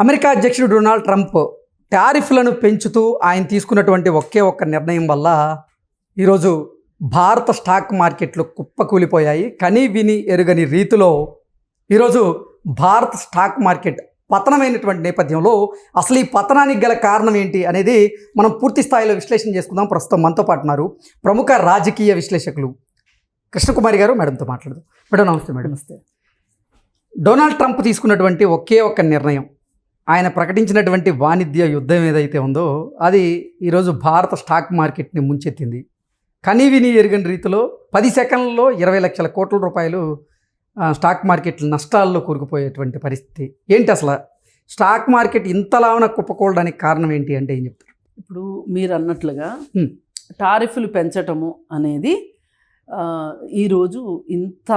America అధ్యక్షుడు Donald Trump టారిఫ్లను పెంచుతూ ఆయన తీసుకున్నటువంటి ఒకే ఒక్క నిర్ణయం వల్ల ఈరోజు భారత స్టాక్ మార్కెట్లు కుప్పకూలిపోయాయి. కని విని ఎరుగని రీతిలో ఈరోజు భారత స్టాక్ మార్కెట్ పతనమైనటువంటి నేపథ్యంలో అసలు ఈ పతనానికి గల కారణం ఏంటి అనేది మనం పూర్తి స్థాయిలో విశ్లేషణ చేసుకుందాం. ప్రస్తుతం మనతో పాటు ఉన్నారు ప్రముఖ రాజకీయ విశ్లేషకులు కృష్ణకుమారి గారు. మేడంతో మాట్లాడదాం. మేడం నమస్తే మేడం. నమస్తే. డొనాల్డ్ ట్రంప్ తీసుకున్నటువంటి ఒకే ఒక్క నిర్ణయం ఆయన ప్రకటించినటువంటి వాణిజ్య యుద్ధం ఏదైతే ఉందో అది ఈరోజు భారత స్టాక్ మార్కెట్ని ముంచెత్తింది. కనీవిని ఎరుగని రీతిలో పది సెకండ్లలో ఇరవై లక్షల కోట్ల రూపాయలు స్టాక్ మార్కెట్ నష్టాల్లో కూరుకుపోయేటువంటి పరిస్థితి. ఏంటి అసలు? స్టాక్ మార్కెట్ ఇంతలావున కుప్పకూడడానికి కారణం ఏంటి అంటే ఏం చెప్తారు? ఇప్పుడు మీరు అన్నట్లుగా. టారిఫ్లు పెంచటము అనేది ఈరోజు ఇంత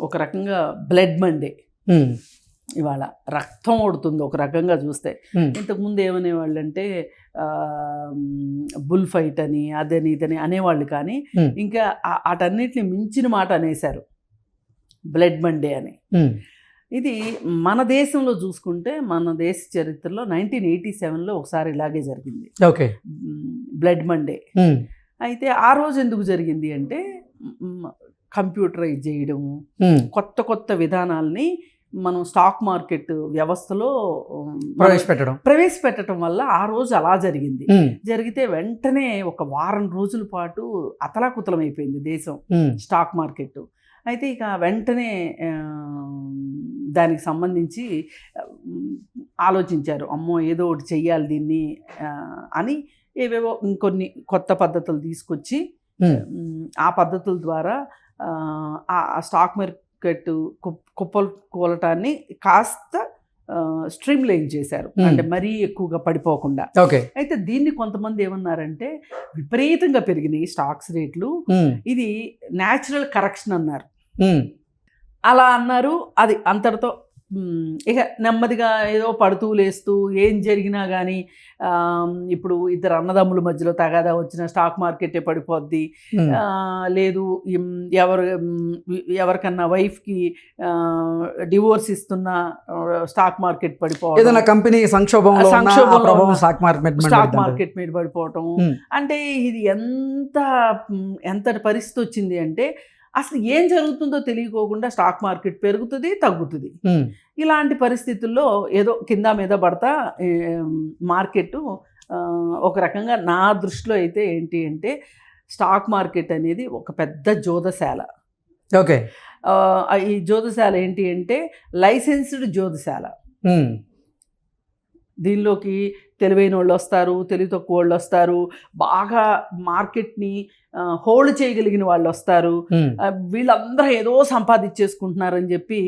ఒక రకంగా బ్లడ్ మండే. ఇవాళ రక్తం ఓడుతుంది ఒక రకంగా చూస్తే. ఇంతకుముందు ఏమనేవాళ్ళు అంటే బుల్ ఫైట్ అని అదని ఇదని అనేవాళ్ళు కానీ ఇంకా వాటన్నిటిని మించిన మాట అనేశారు. బ్లడ్ మండే అని. ఇది మన దేశంలో చూసుకుంటే మన దేశ చరిత్రలో నైన్టీన్ ఎయిటీ సెవెన్లో ఒకసారి ఇలాగే జరిగింది. ఓకే. Blood Monday. అయితే ఆ రోజు ఎందుకు జరిగింది అంటే కంప్యూటరైజ్ చేయడము ఉమ్, కొత్త కొత్త విధానాల్ని మనం స్టాక్ మార్కెట్ వ్యవస్థలో ప్రవేశపెట్టడం. ప్రవేశపెట్టడం వల్ల ఆ రోజు అలా జరిగింది. జరిగితే వెంటనే ఒక వారం రోజుల పాటు అతలాకుతలం అయిపోయింది దేశం స్టాక్ మార్కెట్ అయితే ఇక వెంటనే దానికి సంబంధించి ఆలోచించారు. అమ్మో ఏదో ఒకటి చెయ్యాలి దీన్ని అని ఏవేవో ఇంకొన్ని కొత్త పద్ధతులు తీసుకొచ్చి ఆ పద్ధతుల ద్వారా ఆ స్టాక్ మార్కెట్ కుప్- కుప్పలు కూలటాన్ని కాస్త స్ట్రీమ్ లైన్ చేశారు. అంటే మరీ ఎక్కువగా పడిపోకుండా. ఓకే. అయితే దీన్ని కొంతమంది ఏమన్నారంటే విపరీతంగా పెరిగినాయి స్టాక్స్ రేట్లు. ఇది న్యాచురల్ కరెక్షన్ అన్నారు. అలా అన్నారు. అది అంతటితో ఇక నెమ్మదిగా ఏదో పడుతూ లేస్తూ ఏం జరిగినా కానీ ఇప్పుడు ఇద్దరు అన్నదమ్ముల మధ్యలో తగాదా వచ్చిన స్టాక్ మార్కెటే పడిపోద్ది. లేదు ఎవరు ఎవరికన్నా వైఫ్కి డివోర్స్ ఇస్తున్న స్టాక్ మార్కెట్ పడిపోవడం. ఏదైనా కంపెనీ సంక్షోభంలో ఉన్న స్టాక్ మార్కెట్ మీద స్టాక్ పడుతుంది. మార్కెట్ మీద పడిపోవటం. అంటే ఇది ఎంత మ్, ఎంతటి పరిస్థితి వచ్చింది అంటే అసలు ఏం జరుగుతుందో తెలియకోకుండా స్టాక్ మార్కెట్ పెరుగుతుంది తగ్గుతుంది. ఇలాంటి పరిస్థితుల్లో ఏదో కింద మీద పడతా మార్కెట్ ఒక రకంగా నా దృష్టిలో అయితే ఏంటి అంటే స్టాక్ మార్కెట్ అనేది ఒక పెద్ద జోదశాల ఓకే. ఈ జోదశాల ఏంటి అంటే లైసెన్స్డ్ జోదశాల దీనిలోకి తెలివైన వాళ్ళు వస్తారు తెలివి తక్కువ వాళ్ళు వస్తారు బాగా మార్కెట్ని హోల్డ్ చేయగలిగిన వాళ్ళు వస్తారు వీళ్ళందరూ ఏదో సంపాదించేసుకుంటున్నారని చెప్పి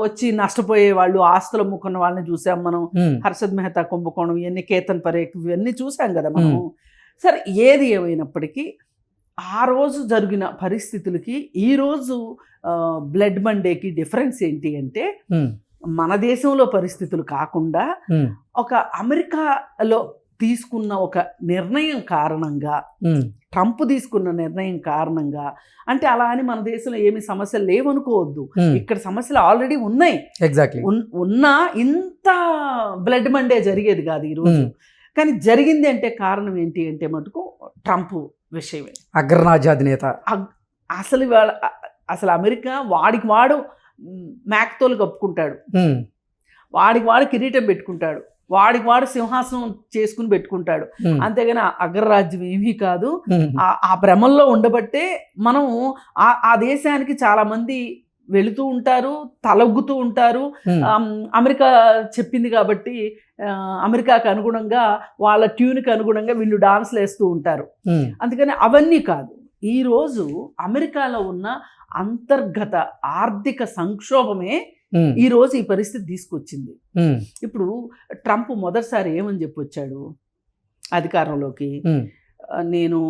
వచ్చి నష్టపోయే వాళ్ళు ఆస్తులు అమ్ముకున్న వాళ్ళని చూసాం మనం. హర్షద్ మెహతా కుంభకోణం ఇవన్నీ కేతన్ పరేఖ్ ఇవన్నీ చూసాం కదా మనం సరే ఏది ఏమైనప్పటికీ ఆ రోజు జరిగిన పరిస్థితులకి ఈ రోజు బ్లడ్ మండేకి డిఫరెన్స్ ఏంటి అంటే మన దేశంలో పరిస్థితులు కాకుండా ఒక అమెరికాలో తీసుకున్న ఒక నిర్ణయం కారణంగా ట్రంప్ తీసుకున్న నిర్ణయం కారణంగా అంటే అలా అని మన దేశంలో ఏమి సమస్యలు లేవనుకోవద్దు. ఇక్కడ సమస్యలు ఆల్రెడీ ఉన్నాయి. ఎగ్జాక్ట్లీ ఉన్- ఉన్నా ఇంత బ్లడ్ మండే జరిగేది కాదు ఈరోజు కానీ జరిగింది అంటే కారణం ఏంటి అంటే మటుకు ట్రంప్ విషయమే. అగ్రరాజ్యాధినేత. అసలు వాళ్ళ అసలు అమెరికా వాడికి వాడు మ్, మ్యాక్తోలు కప్పుకుంటాడు. వాడికి వాడు కిరీటం పెట్టుకుంటాడు. వాడికి వాడు సింహాసనం చేసుకుని పెట్టుకుంటాడు. అంతేగాని అగ్రరాజ్యం ఏమీ కాదు. ఆ ఆ భ్రమంలో ఉండబట్టే మనం ఆ ఆ దేశానికి చాలామంది వెళుతూ ఉంటారు తలొగ్గుతూ ఉంటారు. అమెరికా చెప్పింది కాబట్టి అమెరికాకు అనుగుణంగా వాళ్ళ ట్యూన్కి అనుగుణంగా వీళ్ళు డాన్స్లు వేస్తూ ఉంటారు. అందుకని అవన్నీ కాదు. ఈరోజు అమెరికాలో ఉన్న అంతర్గత ఆర్థిక సంక్షోభమే ఉమ్, ఈరోజు ఈ పరిస్థితి తీసుకొచ్చింది. ఇప్పుడు ట్రంప్ మొదటిసారి ఏమని చెప్పొచ్చాడు అధికారంలోకి? ఉమ్, ఆ, నేను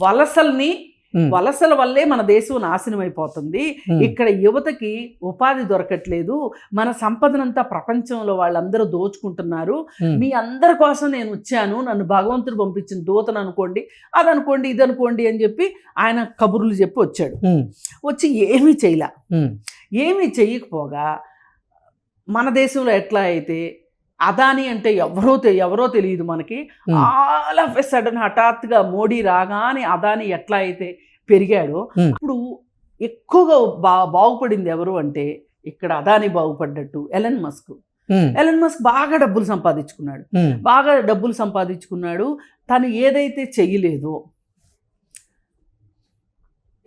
వలసల్ని వలసల వల్లే మన దేశం నాశనం అయిపోతుంది. ఇక్కడ యువతకి ఉపాధి దొరకట్లేదు. మన సంపదనంతా ప్రపంచంలో వాళ్ళందరూ దోచుకుంటున్నారు. మీ అందరి కోసం నేను వచ్చాను. నన్ను భగవంతుడు పంపించిన దూతను అనుకోండి అది అనుకోండి ఇది అనుకోండి అని చెప్పి ఆయన కబుర్లు చెప్పి వచ్చాడు. వచ్చి ఏమీ చేయలే. ఏమీ చెయ్యకపోగా మన దేశంలో ఎట్లా అయితే అదాని అంటే ఎవరో ఎవరో తెలియదు మనకి. ఆల్ ఆఫ్ ఎ సడన్ హఠాత్తుగా మోడీ రాగానే అదాని ఎట్లా అయితే పెరిగాడో. ఇప్పుడు ఎక్కువగా బా బాగుపడింది ఎవరు అంటే ఇక్కడ అదాని బాగుపడ్డట్టు ఎలన్ మస్క్. ఎలన్ మస్క్ బాగా డబ్బులు సంపాదించుకున్నాడు. బాగా డబ్బులు సంపాదించుకున్నాడు. తను ఏదైతే చెయ్యలేదో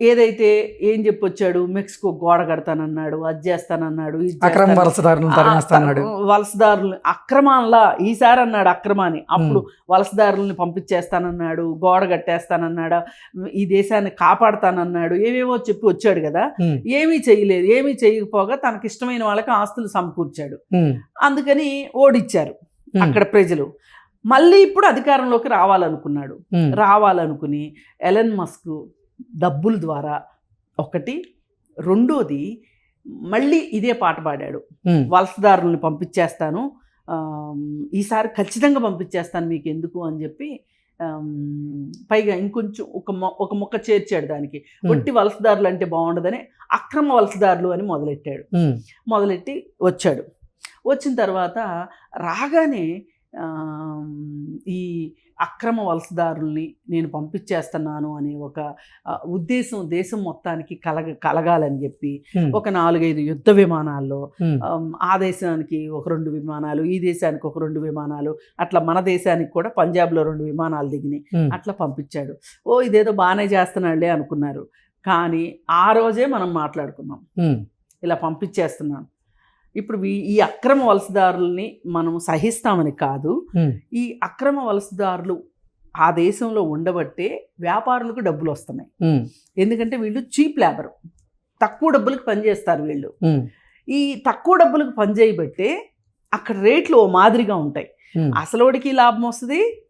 ఏదైతే ఏం చెప్పొచ్చాడు? మెక్సికో గోడ కడతానన్నాడు అది చేస్తానన్నాడు అక్రమ. వలసదారులను వలసదారులు అక్రమాన్లా ఈసారి అన్నాడు అక్రమాని అప్పుడు వలసదారుల్ని పంపించేస్తానన్నాడు గోడ కట్టేస్తానన్నాడు ఈ దేశాన్ని కాపాడుతానన్నాడు ఏవేవో చెప్పి వచ్చాడు కదా. ఏమీ చేయలేదు ఏమీ చేయకపోగా తనకి ఇష్టమైన వాళ్ళకి ఆస్తులు సమకూర్చాడు. అందుకని ఓడిచ్చారు అక్కడ ప్రజలు. మళ్ళీ ఇప్పుడు అధికారంలోకి రావాలనుకున్నాడు. రావాలనుకుని ఎలన్ మస్క్ డబ్బుల ద్వారా. ఒకటి. రెండోది మళ్ళీ ఇదే పాట పాడాడు. వలసదారులను పంపించేస్తాను. ఈసారి ఖచ్చితంగా పంపించేస్తాను మీకు ఎందుకు అని చెప్పి పైగా ఇంకొంచెం ఒక మొ ఒక మొక్క చేర్చాడు దానికి. ఒట్టి వలసదారులు అంటే బాగుండదని అక్రమ వలసదారులు అని మొదలెట్టాడు. మొదలెట్టి వచ్చాడు. వచ్చిన తర్వాత రాగానే ఈ అక్రమ వలసదారుల్ని నేను పంపించేస్తున్నాను అనే ఒక ఉద్దేశం దేశం మొత్తానికి కలగ కలగాలని చెప్పి ఒక నాలుగైదు యుద్ధ విమానాల్లో ఆ దేశానికి ఒక రెండు విమానాలు ఈ దేశానికి ఒక రెండు విమానాలు అట్లా మన దేశానికి కూడా పంజాబ్లో రెండు విమానాలు దిగినాయి. అట్లా పంపించాడు. ఓ ఇదేదో బాగానే చేస్తున్నాడులే అనుకున్నారు. కానీ ఆ రోజే మనం మాట్లాడుకున్నాం. ఇలా పంపించేస్తున్నాను. ఇప్పుడు ఈ- అక్రమ వలసదారుల్ని మనం సహిస్తామని కాదు. ఈ అక్రమ వలసదారులు ఆ దేశంలో ఉండబట్టే వ్యాపారులకు డబ్బులు వస్తున్నాయి. ఎందుకంటే వీళ్ళు చీప్ లేబర్. తక్కువ డబ్బులకు పనిచేస్తారు వీళ్ళు. ఈ తక్కువ డబ్బులకు పనిచేయబట్టే అక్కడ రేట్లు ఓ మాదిరిగా ఉంటాయి. అసలోడికి లాభం వస్తుంది?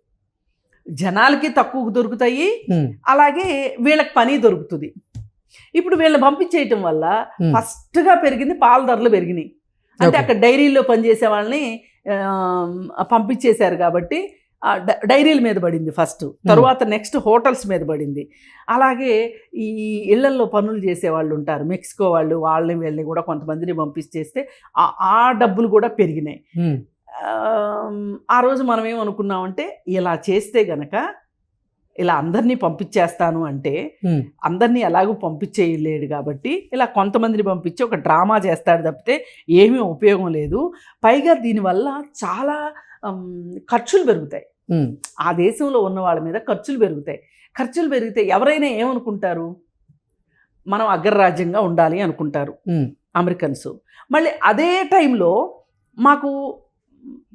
జనాలకి తక్కువ దొరుకుతాయి. అలాగే వీళ్ళకి పని దొరుకుతుంది. ఇప్పుడు వీళ్ళని పంపించేయటం వల్ల ఫస్ట్గా పెరిగింది పాల ధరలు పెరిగినాయి. అంటే. అక్కడ డైరీల్లో పనిచేసే వాళ్ళని పంపించేశారు కాబట్టి డైరీల మీద పడింది ఫస్ట్. తర్వాత నెక్స్ట్ హోటల్స్ మీద పడింది. అలాగే ఈ ఇళ్ళల్లో పనులు చేసే వాళ్ళు ఉంటారు. మెక్సికో వాళ్ళు వాళ్ళని వీళ్ళని కూడా కొంతమందిని పంపించేస్తే ఆ- డబ్బులు కూడా పెరిగినాయి. ఆ రోజు మనం ఏమనుకున్నామంటే ఇలా చేస్తే గనక ఇలా అందరినీ పంపించేస్తాను అంటే అందరినీ ఎలాగూ పంపించేయలేడు కాబట్టి ఇలా కొంతమందిని పంపించి ఒక డ్రామా చేస్తాడు తప్పితే ఏమీ ఉపయోగం లేదు. పైగా దీనివల్ల చాలా ఖర్చులు పెరుగుతాయి. ఆ దేశంలో ఉన్న వాళ్ళ మీద ఖర్చులు పెరుగుతాయి. ఖర్చులు పెరిగితే ఎవరైనా ఏమనుకుంటారు? మనం అగ్రరాజ్యంగా ఉండాలి అనుకుంటారు అమెరికన్స్. మళ్ళీ అదే టైంలో మాకు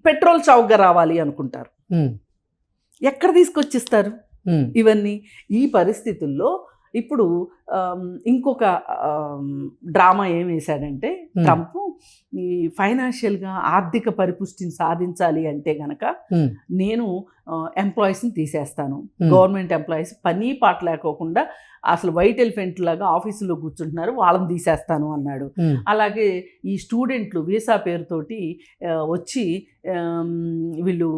పెట్రోల్ చౌకగా రావాలి అనుకుంటారు. ఎక్కడ తీసుకొచ్చిస్తారు? ఇవన్నీ ఈ పరిస్థితుల్లో ఇప్పుడు ఇంకొక డ్రామా ఏం వేశాడంటే ట్రంప్ ఈ ఫైనాన్షియల్గా ఆర్థిక పరిపుష్టిని సాధించాలి అంటే గనక నేను ఎంప్లాయీస్ని తీసేస్తాను. గవర్నమెంట్ ఎంప్లాయీస్ పని పాట లేకోకుండా అసలు వైట్ ఎలిఫెంట్ లాగా ఆఫీసులో కూర్చుంటున్నారు వాళ్ళని తీసేస్తాను అన్నాడు. అలాగే ఈ స్టూడెంట్లు వీసా పేరుతోటి వచ్చి వీళ్ళు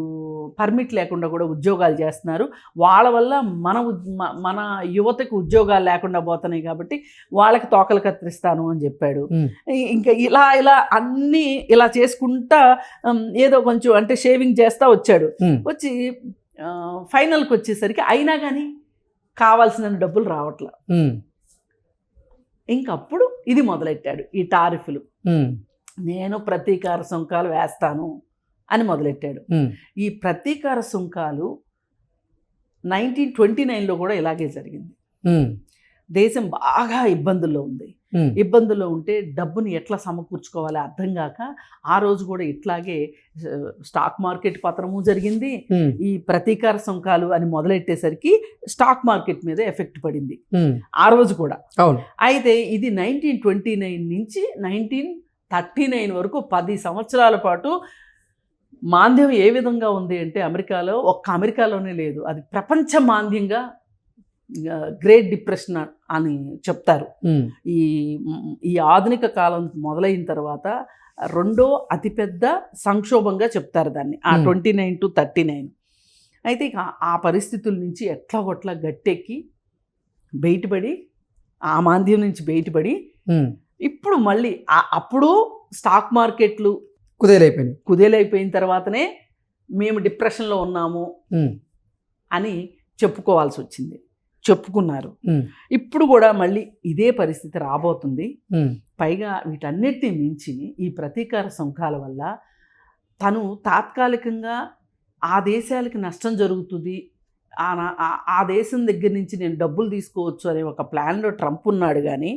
పర్మిట్ లేకుండా కూడా ఉద్యోగాలు చేస్తున్నారు. వాళ్ళ వల్ల మన మన యువతకు ఉద్యోగాలు లేకుండా పోతున్నాయి కాబట్టి వాళ్ళకి తోకలు కత్తిరిస్తాను అని చెప్పాడు. ఇంకా ఇలా ఇలా అన్నీ ఇలా చేసుకుంటా ఏదో కొంచెం అంటే షేవింగ్ చేస్తా వచ్చాడు. వచ్చి ఫైనల్కి వచ్చేసరికి అయినా కానీ కావాల్సిన డబ్బులు రావట్లా. ఇంకప్పుడు ఇది మొదలెట్టాడు ఈ టారిఫ్లు. నేను ప్రతీకార సుంకాలు వేస్తాను అని మొదలెట్టాడు. ఈ ప్రతీకార సుంకాలు నైన్టీన్ ట్వంటీ నైన్లో కూడా ఇలాగే జరిగింది. దేశం బాగా ఇబ్బందుల్లో ఉంది. ఇబ్బందుల్లో ఉంటే డబ్బుని ఎట్లా సమకూర్చుకోవాలి అర్థం కాక ఆ రోజు కూడా ఇట్లాగే స్టాక్ మార్కెట్ పతనము జరిగింది. ఈ ప్రతీకార సుంకాలు అని మొదలెట్టేసరికి స్టాక్ మార్కెట్ మీద ఎఫెక్ట్ పడింది. ఆ రోజు కూడా. అయితే ఇది నైన్టీన్ ట్వంటీ నైన్ నుంచి నైన్టీన్ థర్టీ నైన్ వరకు పది సంవత్సరాల పాటు మాంద్యం ఏ విధంగా ఉంది అంటే అమెరికాలో ఒక్క అమెరికాలోనే లేదు. అది ప్రపంచ మాంద్యంగా గ్రేట్ డిప్రెషన్ అని చెప్తారు. ఈ ఈ ఆధునిక కాలం మొదలైన తర్వాత రెండో అతిపెద్ద సంక్షోభంగా చెప్తారు దాన్ని ఆ. Twenty nine to thirty nine. అయితే ఇక ఆ పరిస్థితుల నుంచి ఎట్లా కొట్లా గట్టెక్కి బయటపడి ఆ మాంద్యం నుంచి బయటపడి ఇప్పుడు మళ్ళీ అప్పుడు స్టాక్ మార్కెట్లు కుదేలైపోయినాయి. కుదేలైపోయిన తర్వాతనే మేము డిప్రెషన్లో ఉన్నాము అని చెప్పుకోవాల్సి వచ్చింది. చెప్పుకున్నారు. ఇప్పుడు కూడా మళ్ళీ ఇదే పరిస్థితి రాబోతుంది. పైగా వీటన్నిటిని మించి ఈ ప్రతీకార సుంకాల వల్ల తను తాత్కాలికంగా ఆ దేశాలకి నష్టం జరుగుతుంది. ఆ దేశం దగ్గర నుంచి నేను డబ్బులు తీసుకోవచ్చు అనే ఒక ప్లాన్లో ట్రంప్ ఉన్నాడు కానీ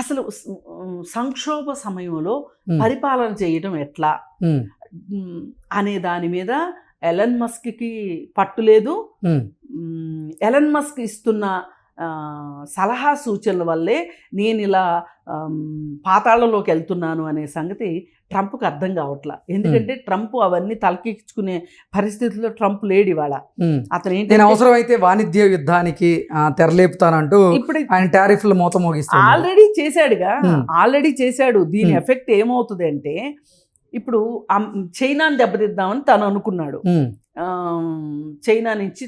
అసలు సంక్షోభ సమయంలో పరిపాలన చేయడం ఎట్లా? అనే దాని మీద ఎలన్ మస్క్కి పట్టు లేదు. ఎలన్ మస్క్ ఇస్తున్న సలహా సూచనల వల్లే నేను ఇలా పాతాళంలోకి వెళ్తున్నాను అనే సంగతి ట్రంప్కి అర్థం కావట్లా. ఎందుకంటే ట్రంప్ అవన్నీ తలకెక్కించుకునే పరిస్థితుల్లో ట్రంప్ లేడు ఇవాళ. అతను నేను ఏంటంటే అవసరమైతే వాణిజ్య యుద్ధానికి తెరలేపుతానంటూ ఇప్పుడు ఆయన టారిఫ్లు మూత మోగిస్తాడు ఆల్రెడీ చేశాడుగా. ఆల్రెడీ చేశాడు. దీని. ఎఫెక్ట్ ఏమవుతుంది అంటే ఇప్పుడు చైనాని దెబ్బతిద్దామని తను అనుకున్నాడు. చైనా నుంచి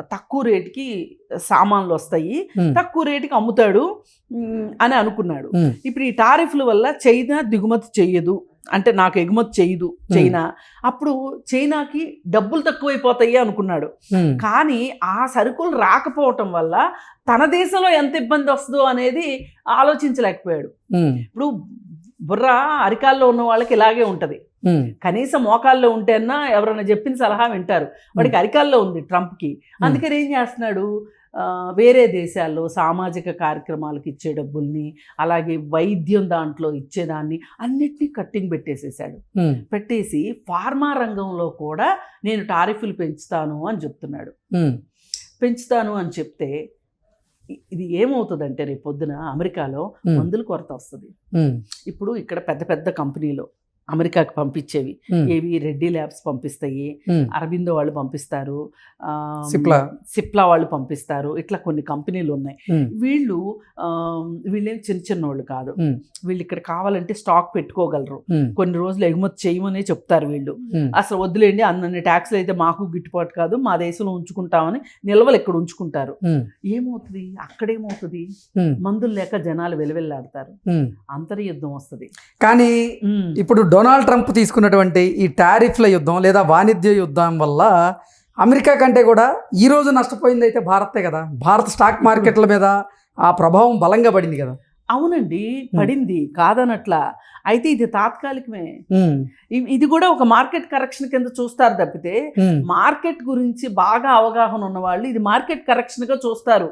తక్కువ రేటుకి సామాన్లు వస్తాయి. తక్కువ రేటుకి అమ్ముతాడు అని అనుకున్నాడు. ఇప్పుడు ఈ టారిఫ్ల వల్ల చైనా దిగుమతి చెయ్యదు. అంటే నాకు ఎగుమతి చేయదు చైనా. అప్పుడు చైనాకి డబ్బులు తక్కువైపోతాయి అనుకున్నాడు. కానీ ఆ సరుకులు రాకపోవటం వల్ల తన దేశంలో ఎంత ఇబ్బంది వస్తుందో అనేది ఆలోచించలేకపోయాడు. ఇప్పుడు బుర్ర అరికాల్లో ఉన్న వాళ్ళకి ఇలాగే ఉంటుంది. కనీసం మోకాల్లో ఉంటేనా ఎవరైనా చెప్పిన సలహా వింటారు. వాడికి అరికాల్లో ఉంది ట్రంప్కి. అందుకని ఏం చేస్తున్నాడు? వేరే దేశాల్లో సామాజిక కార్యక్రమాలకు ఇచ్చే డబ్బుల్ని అలాగే వైద్యం దాంట్లో ఇచ్చేదాన్ని అన్నిటినీ కట్టింగ్ పెట్టేసేసాడు. పెట్టేసి ఫార్మా రంగంలో కూడా నేను టారిఫ్లు పెంచుతాను అని చెప్తున్నాడు. పెంచుతాను అని చెప్తే ఇది ఏమవుతుందంటే రేపు పొద్దున అమెరికాలో మందుల కొరత వస్తుంది. ఇప్పుడు ఇక్కడ పెద్ద పెద్ద కంపెనీలు అమెరికాకి పంపించేవి. ఏవి? రెడ్డి ల్యాబ్స్ పంపిస్తాయి. అరవిందో వాళ్ళు పంపిస్తారు. సిప్లా. సిప్లా వాళ్ళు పంపిస్తారు. ఇట్లా కొన్ని కంపెనీలు ఉన్నాయి. వీళ్ళు వీళ్ళేం చిన్న చిన్న వాళ్ళు కాదు వీళ్ళు ఇక్కడ కావాలంటే స్టాక్ పెట్టుకోగలరు. కొన్ని రోజులు ఎగుమతి చేయమనే చెప్తారు వీళ్ళు. అసలు వద్దులేండి అన్నన్ని ట్యాక్స్లు అయితే మాకు గిట్టుబాటు కాదు. మా దేశంలో ఉంచుకుంటామని నిల్వలు ఇక్కడ ఉంచుకుంటారు. ఏమవుతుంది? అక్కడేమవుతుంది? మందులు లేక జనాలు వెలువెల్లాడతారు. అంతర్యుద్ధం వస్తుంది. కానీ ఇప్పుడు డొనాల్డ్ ట్రంప్ తీసుకున్నటువంటి ఈ టారిఫ్ల యుద్ధం లేదా వాణిజ్య యుద్ధం వల్ల అమెరికా కంటే కూడా ఈ రోజు నష్టపోయింది అయితే భారతే కదా. భారత స్టాక్ మార్కెట్ల మీద ఆ ప్రభావం బలంగా పడింది కదా. అవునండి పడింది. కాదనట్లా. అయితే ఇది తాత్కాలికమే. ఇది కూడా ఒక మార్కెట్ కరెక్షన్ కింద చూస్తారు తప్పితే మార్కెట్ గురించి బాగా అవగాహన ఉన్న వాళ్ళు ఇది మార్కెట్ కరెక్షన్గా చూస్తారు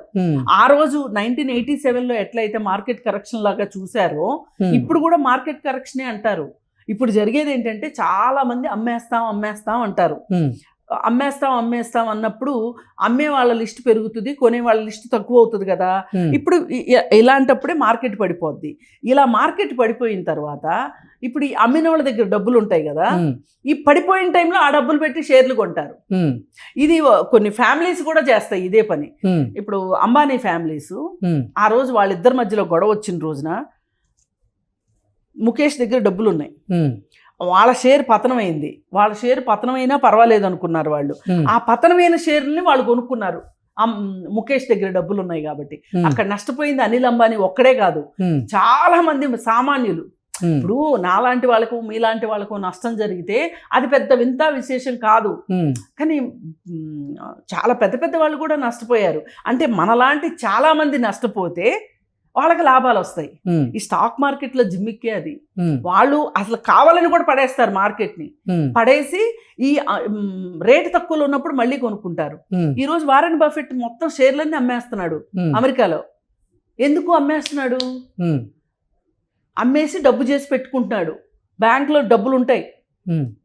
ఆ రోజు నైన్టీన్ ఎయిటీ సెవెన్లో ఎట్లయితే మార్కెట్ కరెక్షన్ లాగా చూసారో ఇప్పుడు కూడా మార్కెట్ కరెక్షనే అంటారు. ఇప్పుడు జరిగేది ఏంటంటే చాలా మంది అమ్మేస్తాం అమ్మేస్తాం అంటారు. అమ్మేస్తాం అమ్మేస్తాం అన్నప్పుడు అమ్మే వాళ్ళ లిస్ట్ పెరుగుతుంది కొనే వాళ్ళ లిస్ట్ తక్కువ అవుతుంది కదా ఇప్పుడు ఇలాంటప్పుడే మార్కెట్ పడిపోద్ది. ఇలా మార్కెట్ పడిపోయిన తర్వాత ఇప్పుడు ఈ అమ్మిన వాళ్ళ దగ్గర డబ్బులు ఉంటాయి కదా. ఈ పడిపోయిన టైంలో ఆ డబ్బులు పెట్టి షేర్లు కొంటారు. ఇది కొన్ని ఫ్యామిలీస్ కూడా చేస్తాయి ఇదే పని. ఇప్పుడు అంబానీ ఫ్యామిలీస్ ఆ రోజు వాళ్ళిద్దరి మధ్యలో గొడవ వచ్చిన రోజున ముఖేష్ దగ్గర డబ్బులు ఉన్నాయి వాళ్ళ షేర్ పతనమైంది. వాళ్ళ షేర్ పతనమైనా పర్వాలేదు అనుకున్నారు వాళ్ళు. ఆ పతనమైన షేర్లని వాళ్ళు కొనుక్కున్నారు. ఆ ముఖేష్ దగ్గర డబ్బులు ఉన్నాయి కాబట్టి అక్కడ నష్టపోయింది అనిల్ అంబానీ ఒక్కడే కాదు. చాలా మంది సామాన్యులు. ఇప్పుడు నాలాంటి వాళ్ళకు మీలాంటి వాళ్ళకు నష్టం జరిగితే అది పెద్ద వింత విశేషం కాదు. కానీ చాలా పెద్ద పెద్ద వాళ్ళు కూడా నష్టపోయారు. అంటే మనలాంటి చాలా మంది నష్టపోతే వాళ్ళకి లాభాలు వస్తాయి. ఈ స్టాక్ మార్కెట్లో జిమ్మిక్కే అది. వాళ్ళు అసలు కావాలని కూడా పడేస్తారు మార్కెట్ని. పడేసి ఈ రేటు తక్కువలో ఉన్నప్పుడు మళ్ళీ కొనుక్కుంటారు. ఈ రోజు వారెన్ బఫెట్ మొత్తం షేర్లన్నీ అమ్మేస్తున్నాడు అమెరికాలో. ఎందుకు అమ్మేస్తున్నాడు? అమ్మేసి డబ్బు చేసి పెట్టుకుంటున్నాడు. బ్యాంక్లో డబ్బులు ఉంటాయి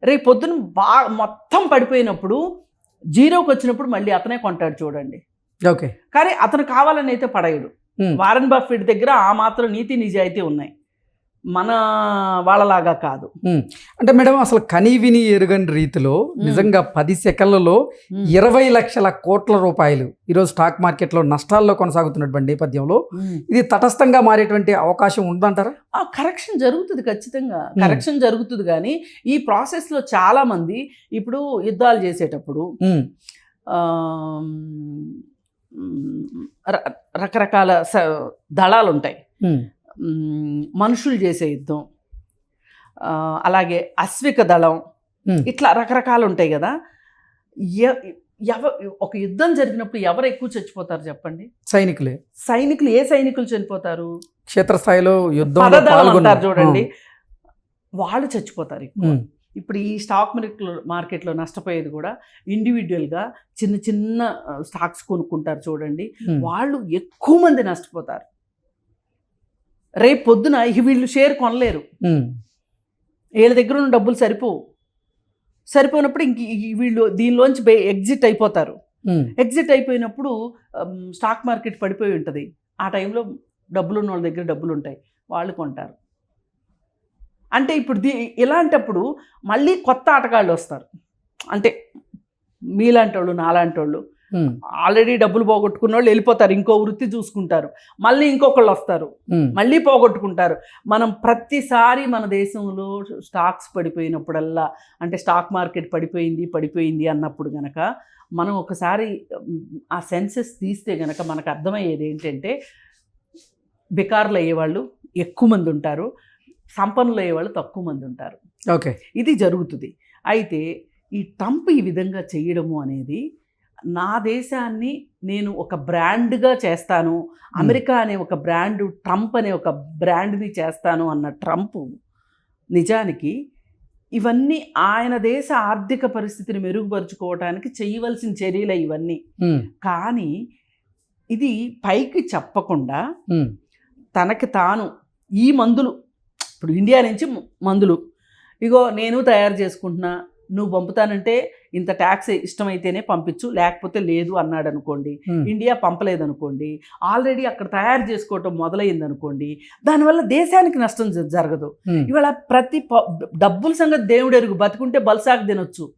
రేపు పొద్దున బాగా మొత్తం పడిపోయినప్పుడు జీరోకి వచ్చినప్పుడు మళ్ళీ అతనే కొంటాడు చూడండి. ఓకే. కానీ అతను కావాలని అయితే పడేయడు. వారన్ బఫెట్ దగ్గర ఆ మాత్రం నీతి నిజాయితీ ఉన్నాయి. మన వాళ్ళలాగా కాదు. అంటే మేడం అసలు కనీ విని ఎరుగని రీతిలో నిజంగా పది సెకండ్లలో ఇరవై లక్షల కోట్ల రూపాయలు ఈరోజు స్టాక్ మార్కెట్లో నష్టాల్లో కొనసాగుతున్నటువంటి నేపథ్యంలో ఇది తటస్థంగా మారేటువంటి అవకాశం ఉందంటారా? ఆ కరెక్షన్ జరుగుతుంది ఖచ్చితంగా. కరెక్షన్ జరుగుతుంది కానీ ఈ ప్రాసెస్లో చాలా మంది ఇప్పుడు యుద్ధాలు చేసేటప్పుడు రకరకాల దళాలు ఉంటాయి మనుషులు చేసే యుద్ధం అలాగే అశ్విక దళం ఇట్లా రకరకాలు ఉంటాయి కదా ఎవ ఒక యుద్ధం జరిగినప్పుడు ఎవరు ఎక్కువ చచ్చిపోతారు చెప్పండి? సైనికులే. సైనికులు ఏ సైనికులు చనిపోతారు? క్షేత్రస్థాయిలో అంటారు చూడండి. వాళ్ళు చచ్చిపోతారు ఇప్పుడు ఈ స్టాక్ మార్కెట్లో మార్కెట్లో నష్టపోయేది కూడా ఇండివిజువల్గా చిన్న చిన్న స్టాక్స్ కొనుక్కుంటారు చూడండి. వాళ్ళు ఎక్కువ మంది నష్టపోతారు. రేపు పొద్దున వీళ్ళు షేర్ కొనలేరు. వీళ్ళ దగ్గర ఉన్న డబ్బులు సరిపోవు. సరిపోయినప్పుడు ఇంక వీళ్ళు దీనిలోంచి ఎగ్జిట్ అయిపోతారు. ఎగ్జిట్ అయిపోయినప్పుడు స్టాక్ మార్కెట్ పడిపోయి ఉంటుంది. ఆ టైంలో డబ్బులు ఉన్న వాళ్ళ దగ్గర డబ్బులు ఉంటాయి వాళ్ళు కొంటారు. అంటే ఇప్పుడు దీ ఇలాంటప్పుడు మళ్ళీ కొత్త ఆటగాళ్ళు వస్తారు. అంటే మీలాంటి వాళ్ళు నాలాంటి వాళ్ళు ఆల్రెడీ డబ్బులు పోగొట్టుకున్న వాళ్ళు వెళ్ళిపోతారు ఇంకో వృత్తి చూసుకుంటారు. మళ్ళీ ఇంకొకళ్ళు వస్తారు. మళ్ళీ పోగొట్టుకుంటారు. మనం ప్రతిసారి మన దేశంలో స్టాక్స్ పడిపోయినప్పుడల్లా అంటే స్టాక్ మార్కెట్ పడిపోయింది పడిపోయింది అన్నప్పుడు గనక మనం ఒకసారి ఆ సెన్సెస్ తీస్తే గనక మనకు అర్థమయ్యేది ఏంటంటే బికార్లు అయ్యేవాళ్ళు ఎక్కువ మంది ఉంటారు. సంపన్నులు అయ్యేవాళ్ళు తక్కువ మంది ఉంటారు. ఓకే. ఇది జరుగుతుంది. అయితే ఈ ట్రంప్ ఈ విధంగా చేయడము అనేది నా దేశాన్ని నేను ఒక బ్రాండ్గా చేస్తాను అమెరికా అనే ఒక బ్రాండ్ ట్రంప్ అనే ఒక బ్రాండ్ని చేస్తాను అన్న ట్రంప్ నిజానికి ఇవన్నీ ఆయన దేశ ఆర్థిక పరిస్థితిని మెరుగుపరుచుకోవడానికి చేయవలసిన చర్యలే ఇవన్నీ. కానీ ఇది పైకి చెప్పకుండా తనకి తాను ఈ మందులు ఇప్పుడు ఇండియా నుంచి మందులు. ఇగో నేను తయారు చేసుకుంటున్నా నువ్వు పంపుతానంటే ఇంత ట్యాక్స్ ఇష్టమైతేనే పంపించు లేకపోతే లేదు అన్నాడు అనుకోండి ఇండియా పంపలేదనుకోండి. ఆల్రెడీ అక్కడ తయారు చేసుకోవటం మొదలైంది అనుకోండి దానివల్ల దేశానికి నష్టం జరగదు. ఇవాళ ప్రతి ప- డబ్బుల సంగతి దేవుడు ఎరుగు. బతుకుంటే బల్సాకు తినొచ్చు.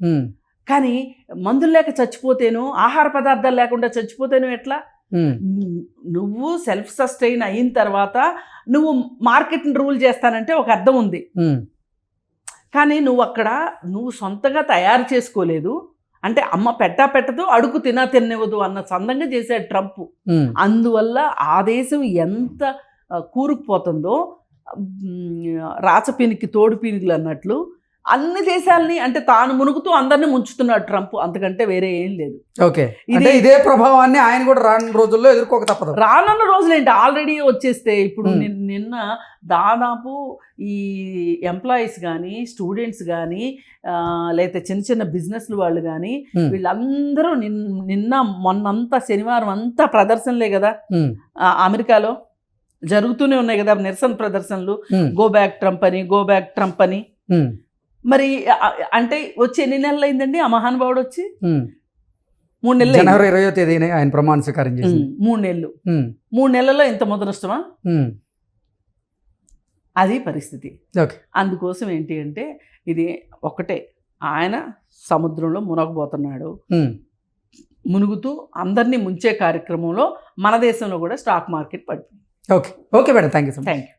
కానీ మందులు లేక చచ్చిపోతేను ఆహార పదార్థాలు లేకుండా చచ్చిపోతేను ఎట్లా? నువ్వు సెల్ఫ్ సస్టైన్ అయిన తర్వాత నువ్వు మార్కెట్ని రూల్ చేస్తానంటే ఒక అర్థం ఉంది. కానీ నువ్వు అక్కడ నువ్వు సొంతగా తయారు చేసుకోలేదు. అంటే అమ్మ పెట్టా పెట్టదు అడుగు తినా తినవద్దు అన్న సందంగా చేశాడు ట్రంప్. అందువల్ల ఆ దేశం ఎంత కూరుకుపోతుందో రాచపీనికి తోడు పీనుగులు అన్నట్లు అన్ని దేశాలని అంటే తాను మునుగుతూ అందరిని ముంచుతున్నాడు ట్రంప్. అంతకంటే వేరే ఏం లేదు. ఓకే. ఇది- ఇదే ప్రభావాన్ని ఆయన కూడా రాను రోజుల్లో ఎదుర్కోక తప్పదు. రానున్న రోజులేంటి ఆల్రెడీ వచ్చేస్తే ఇప్పుడు. నిన్- నిన్న దాదాపు ఈ ఎంప్లాయీస్ కానీ స్టూడెంట్స్ కానీ లేకపోతే చిన్న చిన్న బిజినెస్లు వాళ్ళు కానీ. వీళ్ళందరూ నిన్ నిన్న మొన్నంతా శనివారం అంతా ప్రదర్శనలే కదా? అమెరికాలో జరుగుతూనే ఉన్నాయి కదా నిరసన ప్రదర్శనలు. గో బ్యాక్ ట్రంప్ అని గో బ్యాక్ ట్రంప్ అని. మరి అంటే వచ్చి ఎన్ని నెలలు అయిందండి? ఆ మహానుభావుడు వచ్చి. మూడు నెలలు. జనవరి ఇరవయో తేదీనే ఆయన ప్రమాణ స్వీకారం ఉమ్, మూడు నెలలు. మూడు నెలల్లో ఇంత ముదనష్టమా ఉమ్, అది పరిస్థితి. ఓకే. అందుకోసం ఏంటి అంటే ఇది ఒకటే. ఆయన సముద్రంలో మునగబోతున్నాడు. మునుగుతూ అందరినీ ముంచే కార్యక్రమంలో మన దేశంలో కూడా స్టాక్ మార్కెట్ పడిపోయింది okay. Okay madam. Thank you thank you